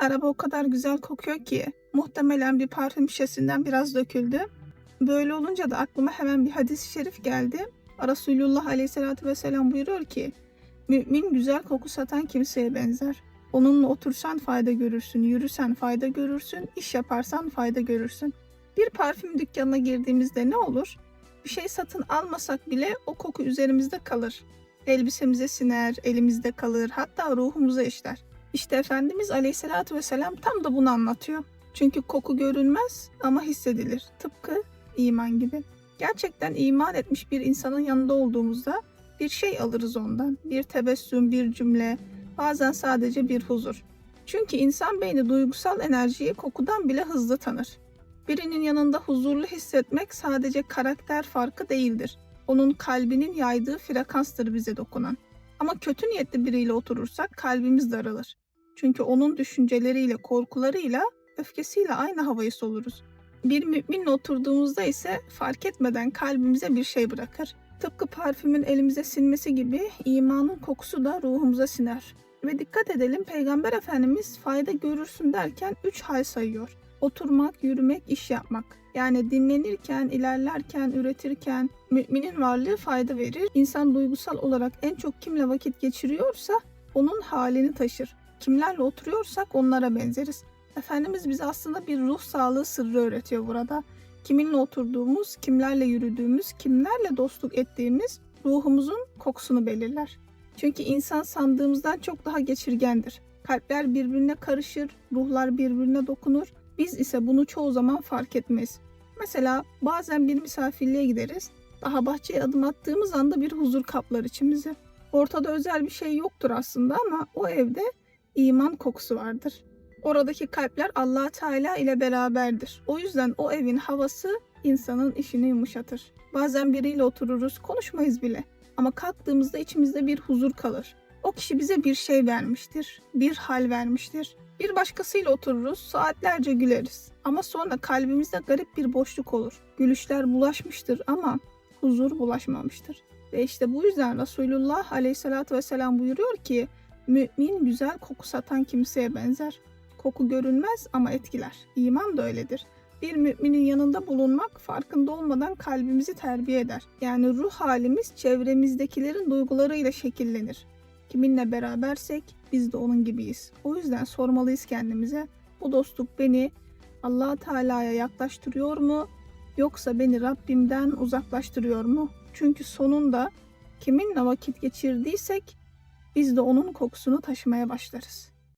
Araba o kadar güzel kokuyor ki muhtemelen bir parfüm şişesinden biraz döküldü. Böyle olunca da aklıma hemen bir hadis-i şerif geldi. Resulullah Aleyhisselatü Vesselam buyuruyor ki Mümin güzel koku satan kimseye benzer. Onunla otursan fayda görürsün, yürüsen fayda görürsün, iş yaparsan fayda görürsün. Bir parfüm dükkanına girdiğimizde ne olur? Bir şey satın almasak bile o koku üzerimizde kalır. Elbisemize siner, elimizde kalır, hatta ruhumuza işler. İşte Efendimiz Aleyhisselatü Vesselam tam da bunu anlatıyor. Çünkü koku görünmez ama hissedilir. Tıpkı iman gibi. Gerçekten iman etmiş bir insanın yanında olduğumuzda bir şey alırız ondan. Bir tebessüm, bir cümle, bazen sadece bir huzur. Çünkü insan beyni duygusal enerjiyi kokudan bile hızlı tanır. Birinin yanında huzurlu hissetmek sadece karakter farkı değildir. Onun kalbinin yaydığı frekanstır bize dokunan. Ama kötü niyetli biriyle oturursak kalbimiz daralır. Çünkü onun düşünceleriyle, korkularıyla, öfkesiyle aynı havayı soluruz. Bir müminle oturduğumuzda ise fark etmeden kalbimize bir şey bırakır. Tıpkı parfümün elimize sinmesi gibi imanın kokusu da ruhumuza siner. Ve dikkat edelim Peygamber Efendimiz fayda görürsün derken üç hal sayıyor. Oturmak, yürümek, iş yapmak. Yani dinlenirken, ilerlerken, üretirken müminin varlığı fayda verir. İnsan duygusal olarak en çok kimle vakit geçiriyorsa onun halini taşır. Kimlerle oturuyorsak onlara benzeriz. Efendimiz bize aslında bir ruh sağlığı sırrı öğretiyor burada. Kiminle oturduğumuz, kimlerle yürüdüğümüz, kimlerle dostluk ettiğimiz ruhumuzun kokusunu belirler. Çünkü insan sandığımızdan çok daha geçirgendir. Kalpler birbirine karışır, ruhlar birbirine dokunur. Biz ise bunu çoğu zaman fark etmeyiz. Mesela bazen bir misafirliğe gideriz. Daha bahçeye adım attığımız anda bir huzur kaplar içimizi. Ortada özel bir şey yoktur aslında ama o evde iman kokusu vardır. Oradaki kalpler Allah Teala ile beraberdir. O yüzden o evin havası insanın işini yumuşatır. Bazen biriyle otururuz, konuşmayız bile. Ama kalktığımızda içimizde bir huzur kalır. O kişi bize bir şey vermiştir, bir hal vermiştir. Bir başkasıyla otururuz, saatlerce güleriz. Ama sonra kalbimizde garip bir boşluk olur. Gülüşler bulaşmıştır ama huzur bulaşmamıştır. Ve işte bu yüzden Resulullah Aleyhisselatü Vesselam buyuruyor ki, Mümin güzel koku satan kimseye benzer. Koku görünmez ama etkiler. İman da öyledir. Bir müminin yanında bulunmak farkında olmadan kalbimizi terbiye eder. Yani ruh halimiz çevremizdekilerin duygularıyla şekillenir. Kiminle berabersek biz de onun gibiyiz. O yüzden sormalıyız kendimize. Bu dostluk beni allah Teala'ya yaklaştırıyor mu? Yoksa beni Rabbimden uzaklaştırıyor mu? Çünkü sonunda kiminle vakit geçirdiysek biz de onun kokusunu taşımaya başlarız.